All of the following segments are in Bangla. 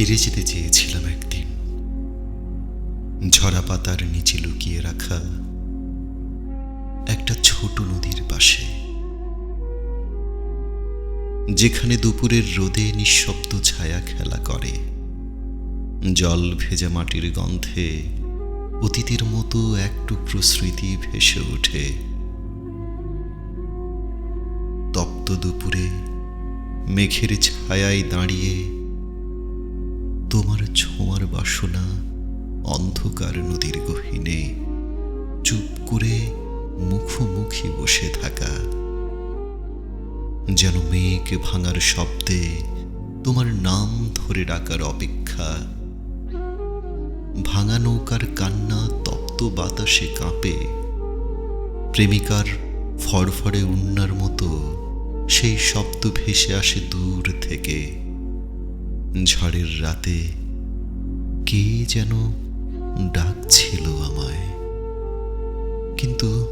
ফিরে যেতে চেয়েছিলাম একদিন। ঝরা পাতার নিচে লুকিয়ে রাখা একটা ছোট নদীর পাশে, যেখানে দুপুরের রোদে নিঃশব্দ ছায়া খেলা করে। জল ভেজা মাটির গন্ধে অতীতের মতো এক টুকরো স্মৃতি ভেসে ওঠে। তপ্ত দুপুরে মেঘের ছায়ায় দাঁড়িয়ে তোমার ছোঁয়ার বাসনা অন্ধকার নদীর গহীনে, চুপ করে মুখোমুখি বসে থাকা। যেন মেঘ ভাঙার শব্দে তোমার নাম ধরে ডাকার অপেক্ষা। ভাঙা নৌকার কান্না তপ্ত বাতাসে কাঁপে। প্রেমিকার ফড়ফড়ে উন্নার মতো সেই শব্দ ভেসে আসে দূর থেকে। ঝড়ের রাতে কে যেন ডাকছিল আমায়। কিন্তু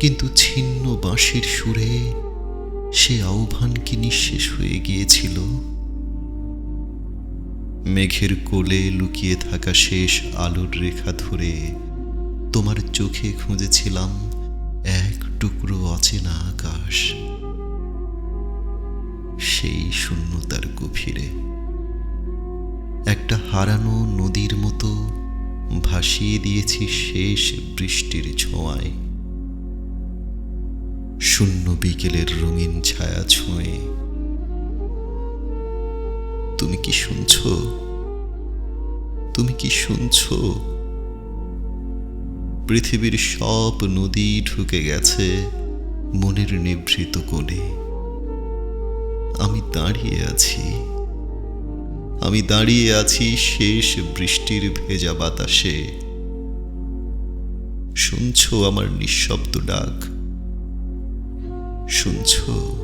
কিন্তু ছিন্ন বাঁশির সুরে সে আহ্বান কি নিঃশেষ হয়ে গিয়েছিল? মেঘের কোলে লুকিয়ে থাকা শেষ আলোর রেখা ধরে তোমার চোখে খুঁজেছিলাম এক টুকরো অচেনা আকাশ। সেই শূন্যতার গভীরে হারানো নদীর মতো ভাসিয়ে দিয়েছি শেষ বৃষ্টির ছোঁয়ায়। শূন্য বিকেলের রঙিন ছায়া ছুঁয়ে তুমি কি শুনছ? তুমি কি শুনছ? পৃথিবীর সব নদী ঢুকে গেছে মনের নিভৃত কোণে। আমি দাঁড়িয়ে আছি। আমি দাঁড়িয়ে আছি শেষ বৃষ্টির ভেজা বাতাসে। শুনছো আমার নিঃশব্দ ডাক। শুনছো